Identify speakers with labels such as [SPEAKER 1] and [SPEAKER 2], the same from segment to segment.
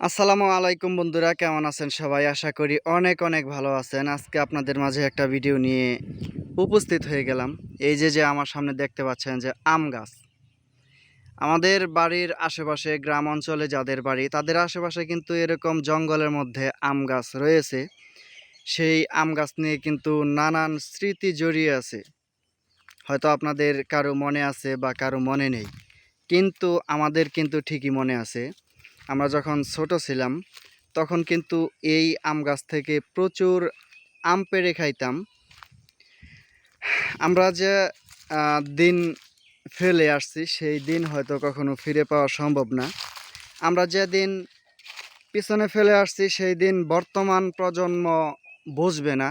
[SPEAKER 1] আসসালামু আলাইকুম বন্ধুরা, কেমন আছেন সবাই? আশা করি অনেক অনেক ভালো আছেন। আজকে আপনাদের মাঝে একটা ভিডিও নিয়ে উপস্থিত হয়ে গেলাম। এই যে যে আমার সামনে দেখতে পাচ্ছেন যে আম গাছ। আমাদের বাড়ির আশেপাশে গ্রাম অঞ্চলে যাদের বাড়ি, তাদের আশেপাশে কিন্তু এরকম জঙ্গলের মধ্যে আম গাছ রয়েছে। সেই আম গাছ নিয়ে কিন্তু নানান স্মৃতি জড়িয়ে আছে। হয়তো আপনাদের কারও মনে আছে বা কারও মনে নেই। কিন্তু আমাদের কিন্তু ঠিকই মনে আছে। আমরা যখন ছোট ছিলাম, তখন কিন্তু এই আম গাছ থেকে প্রচুর আম পেড়ে খাইতাম। আমরা যে দিন ফেলে আসছি, সেই দিন হয়তো কখনো ফিরে পাওয়া সম্ভব না। আমরা যে দিন পিছনে ফেলে আসছি, সেই দিন বর্তমান প্রজন্ম বুঝবে না।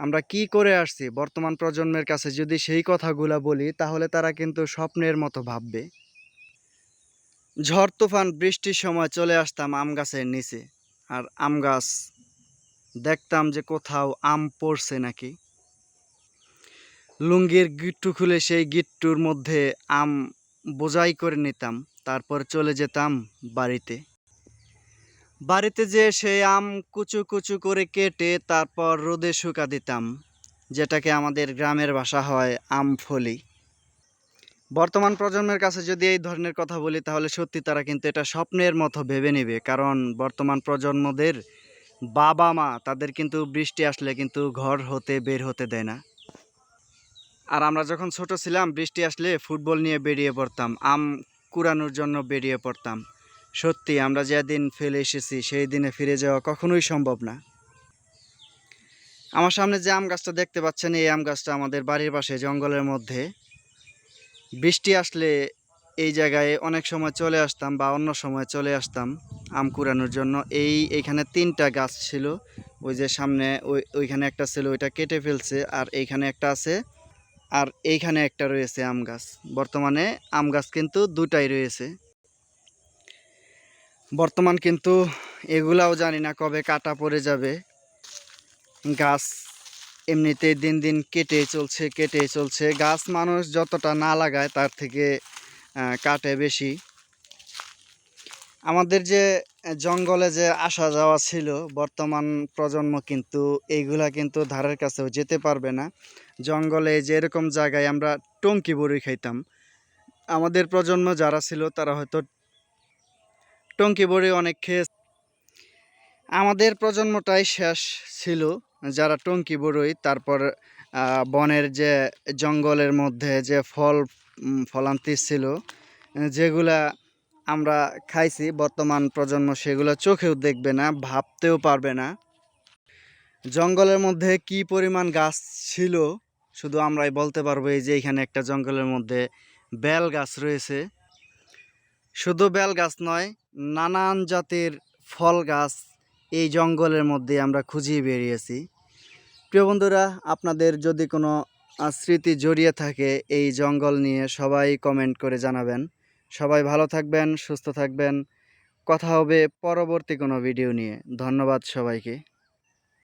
[SPEAKER 1] আমরা কি করে আসছি? বর্তমান প্রজন্মের কাছে যদি সেই কথাগুলো বলি, তাহলে তারা কিন্তু স্বপ্নের মতো ভাববে। ঝড় তুফান, বৃষ্টির সময় চলে আসতাম আম গাছের নিচে। আর আম গাছ দেখতাম যে কোথাও আম পড়ছে নাকি। লুঙ্গির গিট্টু খুলে সেই গিট্টুর মধ্যে আম বোঝাই করে নিতাম, তারপর চলে যেতাম বাড়িতে। বাড়িতে যে সেই আম কুচু কুচু করে কেটে তারপর রোদে শুকা দিতাম, যেটাকে আমাদের গ্রামের ভাষা হয় আম ফলি। বর্তমান প্রজন্মের কাছে যদি এই ধরনের কথা বলি, তাহলে সত্যি তারা কিন্তু এটা স্বপ্নের মতো ভেবে নেবে। কারণ বর্তমান প্রজন্মদের বাবা মা তাদের কিন্তু বৃষ্টি আসলে কিন্তু ঘর হতে বের হতে দেয় না। আর আমরা যখন ছোট ছিলাম, বৃষ্টি আসলে ফুটবল নিয়ে বেরিয়ে পড়তাম, আম কুড়ানোর জন্য বেরিয়ে পড়তাম। সত্যি, আমরা যেদিন ফেলে এসেছি, সেই দিনে ফিরে যাওয়া কখনোই সম্ভব না। আমার সামনে যে আম গাছটা দেখতে পাচ্ছেন, এই আম গাছটা আমাদের বাড়ির পাশে জঙ্গলের মধ্যে। বৃষ্টি আসলে এই জায়গায় অনেক সময় চলে আসতাম বা অন্য সময় চলে আসতাম আম কুড়ানোর জন্য। এই এইখানে তিনটা গাছ ছিল, ওই যে সামনে ওই, ওইখানে একটা ছিল, ওইটা কেটে ফেলছে আর এইখানে একটা আছে আর এইখানে একটা রয়েছে আম গাছ। বর্তমানে আম গাছ কিন্তু দুটাই রয়েছে। বর্তমান কিন্তু এগুলাও জানি না কবে কাটা পড়ে যাবে। গাছ এমনিতেই দিন দিন কেটে চলছে কেটে চলছে। গাছ মানুষ যতটা না লাগায়, তার থেকে কাটে বেশি। আমাদের যে জঙ্গলে যে আসা যাওয়া ছিল, বর্তমান প্রজন্ম কিন্তু এইগুলা কিন্তু ধারের কাছেও যেতে পারবে না। জঙ্গলে যে এরকম জায়গায় আমরা টঙ্কি বড়ি খাইতাম। আমাদের প্রজন্ম যারা ছিল, তারা হয়তো টঙ্কি বড়ি অনেক খেয়ে আমাদের প্রজন্মটাই শেষ ছিল। যারা টঙ্কি বড়ই, তারপর বনের যে জঙ্গলের মধ্যে যে ফল ফলান্তি ছিল, যেগুলা আমরা খাইছি, বর্তমান প্রজন্ম সেগুলো চোখেও দেখবে না, ভাবতেও পারবে না। জঙ্গলের মধ্যে কি পরিমাণ গাছ ছিল, শুধু আমরাই বলতে পারব, এই যে এখানে একটা জঙ্গলের মধ্যে বেল গাছ রয়েছে। শুধু বেল গাছ নয়, নানান জাতের ফল গাছ এই জঙ্গলের মধ্যে আমরা খুঁজিয়ে বেরিয়েছি। প্রিয় বন্ধুরা, আপনাদের যদি কোনো স্মৃতি জড়িয়ে থাকে এই জঙ্গল নিয়ে, সবাই কমেন্ট করে জানাবেন। সবাই ভালো থাকবেন, সুস্থ থাকবেন। কথা হবে পরবর্তী কোনো ভিডিও নিয়ে। ধন্যবাদ সবাইকে।